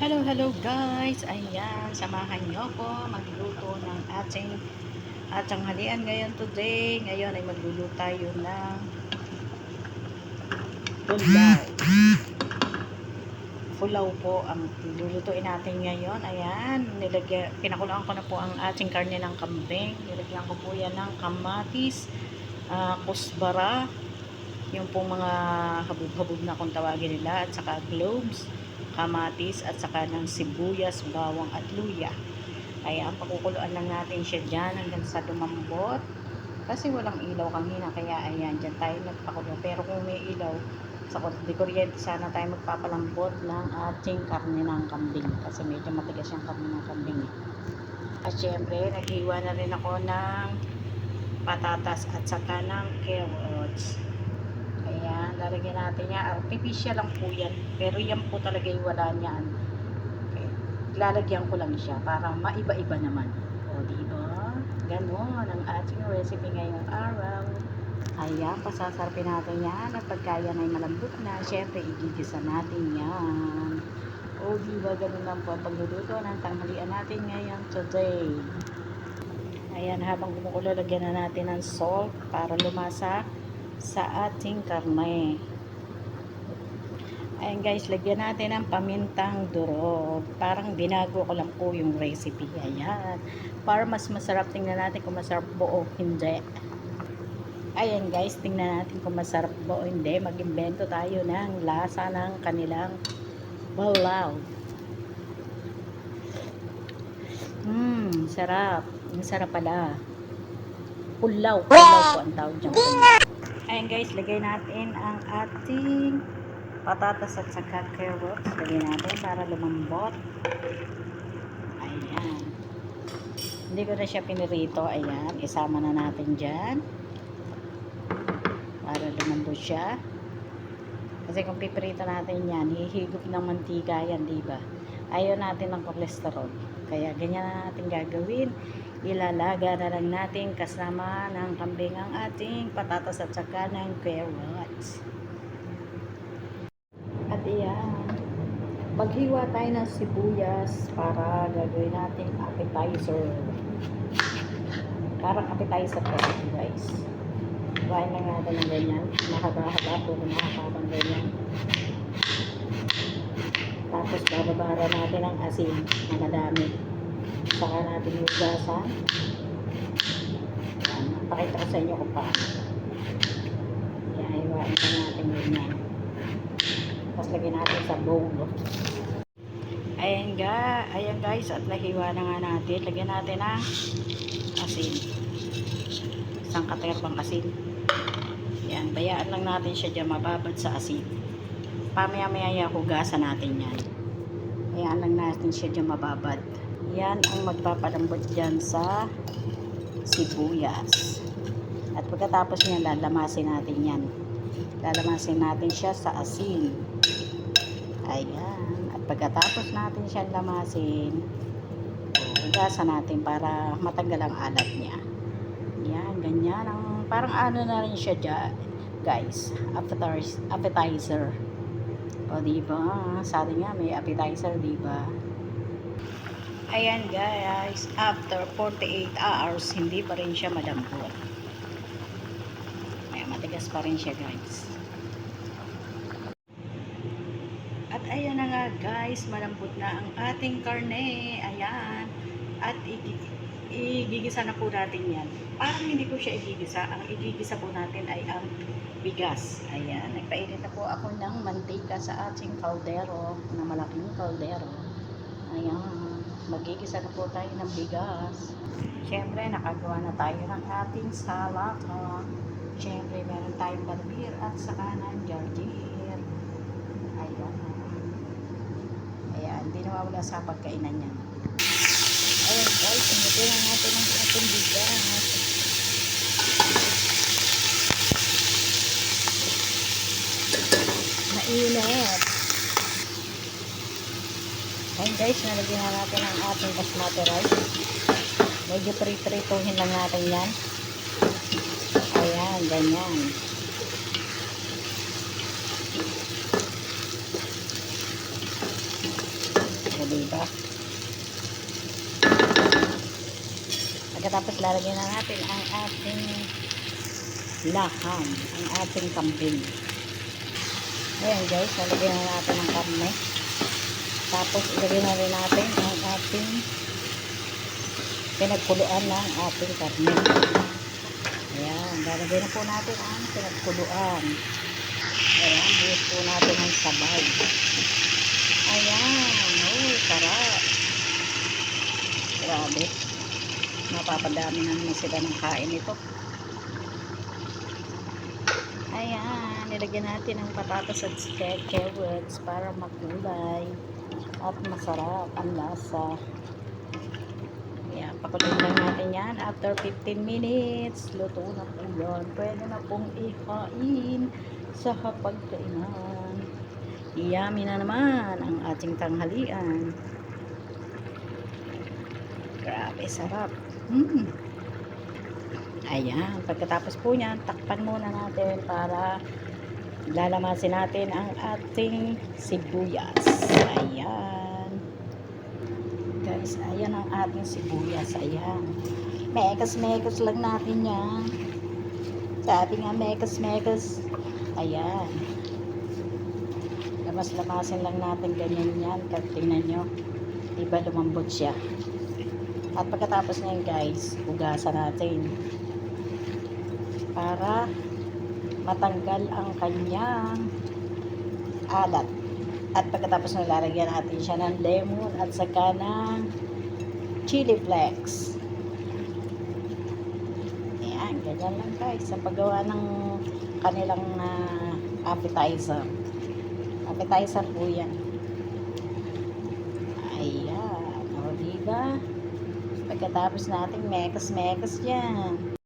Hello, hello guys! Ayan, samahan nyo ko magluto ng ating atang halian ngayon today. Ngayon ay magluluto tayo ng pulaw. Pulaw po ang lulutuin natin ngayon. Ayan, nilagyan, pinakulaan ko na po ang ating karne ng kambing. Nilagyan ko po yan ng kamatis, ah, kusbara, yung pong mga habog-habog na kung tawagin nila, at saka cloves kamatis at saka ng sibuyas, bawang at luya. Kaya ang pakukuluan lang natin siya dyan hanggang sa lumambot. Kasi walang ilaw kanina kaya ayan, dyan tayo nagpakulo. Pero kung may ilaw, sa di kuryente sana tayo magpapalambot ng ating karne ng kambing. Kasi medyo matigas yung karne ng kambing. At syempre, naghiwa na rin ako ng patatas at saka ng carrots. Lalagyan natin yan. Artificial lang po yan. Pero yan po talaga yung wala niyan. Okay. Lalagyan ko lang siya para maiba-iba naman. O, di ba? Ganon ang ating recipe ngayong araw. Ayan, pasasarapin natin yan. At pagka yan malambot na, syempre, igigisa natin yan. O, di ba? Ganun lang po ang pagluluto ng tanghalian natin ngayon today. Ayan, habang kumukulo, lagyan na natin ng salt para lumasa sa ating karne. Ayan guys, lagyan natin ng pamintang durog. Parang binago ko lang po yung recipe. Ayan. Para mas masarap, tingnan natin kung masarap po o hindi. Ayan guys, tingnan natin kung masarap po o hindi. Mag-invento tayo ng lasa ng kanilang balaw. Mmm, sarap. Ang sarap pala. Pulaw. Pulaw po ang tawag dyan. Ayan guys, lagay natin ang ating patatas at saka carrots. Lagay natin para lumambot. Ayan. Hindi ko na siya pinirito. Ayan, isama na natin dyan. Para lumambot siya. Kasi kung pipirito natin yan, hihigop ng mantika yan, di ba? Ayaw natin ng cholesterol. Kaya ganyan na natin gagawin ilalaga na lang natin kasama ng kambing ang ating patatas at saka ng carrots. At iyan, maghiwa tayo ng sibuyas para gagawin natin appetizer. Parang appetizer po guys. Kuhain lang natin ng ganyan. Mahaba-haba kung mahapabang ganyan. Tapos bababara natin ang asin na madami. Saka natin hugasan. Yan. Pakita ko sa inyo kung paano. Yan, hiwain pa natin ganyan. Tapos lagyan natin sa bowl. Ayan ga, ayan guys, at nahiwa na nga natin. Lagyan natin ng asin. Isang katerbang asin. Yan, bayaan lang natin siya dyan, mababad sa asin. Pamaya-maya hugasan natin yan. Bayaan lang natin siya dyan mababad. Yan ang magpapalambot dyan sa sibuyas. At pagkatapos niyan, lalamasin natin yan. Lalamasin natin siya sa asin. Ayan. At pagkatapos natin siya lamasin, hugasan natin para matanggal ang alat niya. Yan, ganyan. Ang, parang ano na rin siya dyan, guys. Appetizer. appetizer. O, diba? Sabi nga, may appetizer, diba? Ayan guys, after 48 hours, hindi pa rin siya malambot. Ay, matigas pa rin siya guys. At ayan na nga guys, malambot na ang ating karne. Ayan. At igi- igigisa na po natin yan. Parang hindi ko siya igigisa. Ang igigisa po natin ay ang bigas. Ayan. Nagpainit na po ako ng mantika sa ating kaldero, na malaking kaldero. Ayan magigisa na po tayo ng bigas. Siyempre, nakagawa na tayo ng ating salad. Siyempre, meron tayong barbir at saka ng jardier. Ayan. Ayan, hindi nawawala sa pagkainan niya. Na natin ang ating bigas. Mainit. Ayun guys, nalagyan na natin ang ating basmati rice. Medyo pre-prituhin lang natin yan. Ayan, ganyan. diba? Pagkatapos lalagyan na natin ang ating laham, ang ating kambing. Ayan guys, lalagyan na natin ang karne. Tapos ilagay na rin natin ang ating pinagkuluan ng ating karne. Ayan, lalagay na po natin ang pinagkuluan. Ayan, buhos po natin ang sabay. Ayan, oh, sarap. Grabe. Mapapadami na naman sila ng kain ito. Ayan, nilagyan natin ang patatas at carrots para magulay at masarap ang lasa. Ayan, pakuloyin lang natin yan. After 15 minutes, luto na po yan. Pwede na pong ihain sa hapagkainan. Iyami na naman ang ating tanghalian. Grabe, sarap. Mm. Ayan, pagkatapos po niyan, takpan muna natin para lalamasin natin ang ating sibuyas. Ayan. Guys, ayan ang ating sibuyas. Ayan. Mekas-mekas lang natin yan. Sabi nga, mekas-mekas. Ayan. Lamas-lamasin lang natin ganyan yan. Tingnan nyo, diba lumambot siya. At pagkatapos niyan guys, hugasan natin. Para matanggal ang kanyang alat. At pagkatapos na lalagyan natin siya ng lemon at saka ng chili flakes. Ayan, ganyan lang guys. Sa paggawa ng kanilang ah, appetizer. Appetizer po yan. Ayan. O, diba? Pagkatapos natin mekas-mekas yan.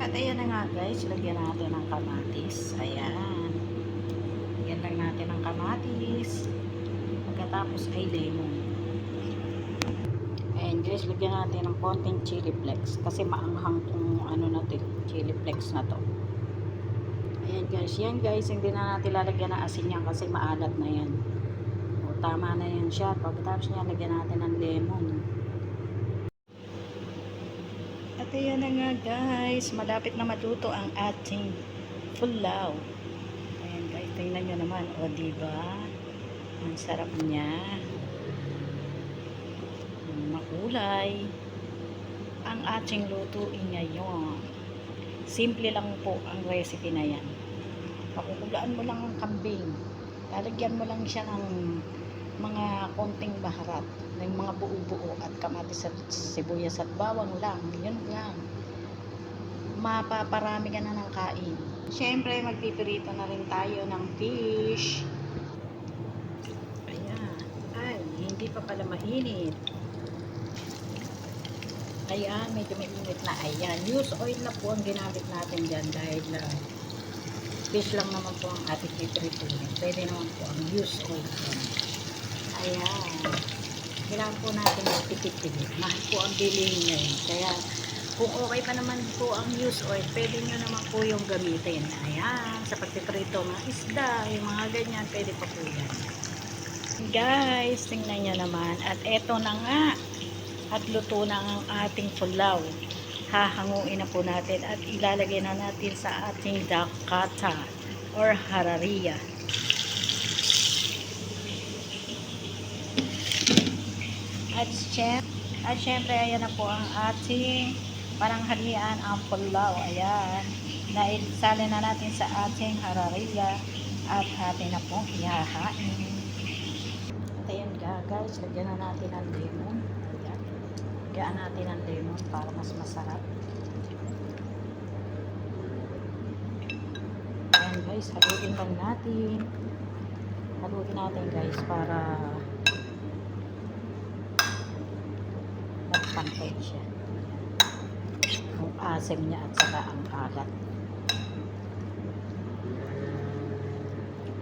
At ayan na nga guys, lagyan natin ng kamatis. Ayan. Lagyan lang natin ng kamatis. Pagkatapos ay lemon. Ayan guys, lagyan natin ng konting chili flakes. Kasi maanghang tong ano natin, chili flakes na to. Ayan guys, yan guys, hindi na natin lalagyan ng asin yan kasi maalat na yan. O, tama na yan siya. Pagkatapos niya, lagyan natin ng lemon. At ayan na nga guys, malapit na matuto ang ating pulaw. Ayan guys, tingnan nyo naman. O diba? Ang sarap niya. Makulay. Ang ating lutuin ngayon. Simple lang po ang recipe na yan. Pakukulaan mo lang ang kambing. Lalagyan mo lang siya ng mga konting baharat ng mga buo-buo at kamatis at sibuyas at bawang lang. Yun lang. Mapaparami ka na ng kain. Siyempre, magpipirito na rin tayo ng fish. Ayan. Ay, hindi pa pala mainit. Ayan, medyo mainit na. Ayan, use oil na po ang ginamit natin dyan dahil uh, fish lang naman po ang ating pipirituhin. Pwede naman po ang use oil. Ayan. Kailangan po natin magtipid-tipid. Mahal po ang bilihin ngayon. Kaya, kung okay pa naman po ang use oil, pwede nyo naman po yung gamitin. Ayan. Sa pagpiprito mga isda, yung mga ganyan, pwede pa po yan. Guys, tingnan nyo naman. At eto na nga. At luto na ang ating pulaw. Hahanguin na po natin at ilalagay na natin sa ating dakata or harariya. At syempre, at syempre, ayan na po ang ating pananghalian ang pulaw. Ayan. Naisali na natin sa ating harariya at atin na pong ihahain. At ayan ga, guys, lagyan na natin ng lemon. Ayan. Lagyan natin ng lemon para mas masarap. Ayan guys, haluin lang natin. Haluin natin guys para magpantay siya. Yung asim niya at saka ang alat.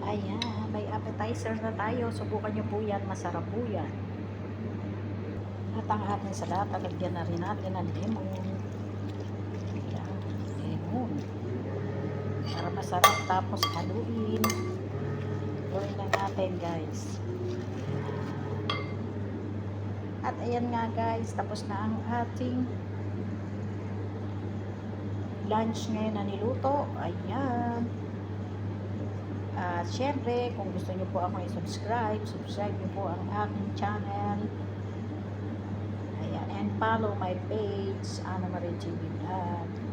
Ayan, may appetizer na tayo. Subukan niyo po yan. Masarap po yan. At ang ating salata, lagyan na rin natin ng lemon. Ayan, lemon. Para masarap. Tapos haluin. Haluin lang natin guys. At ayan nga guys, tapos na ang ating lunch ngayon na niluto. Ayan. At syempre, kung gusto niyo po ako i-subscribe, subscribe niyo po ang aking channel. Ayan. And follow my page, Ana Marie TV Vlog.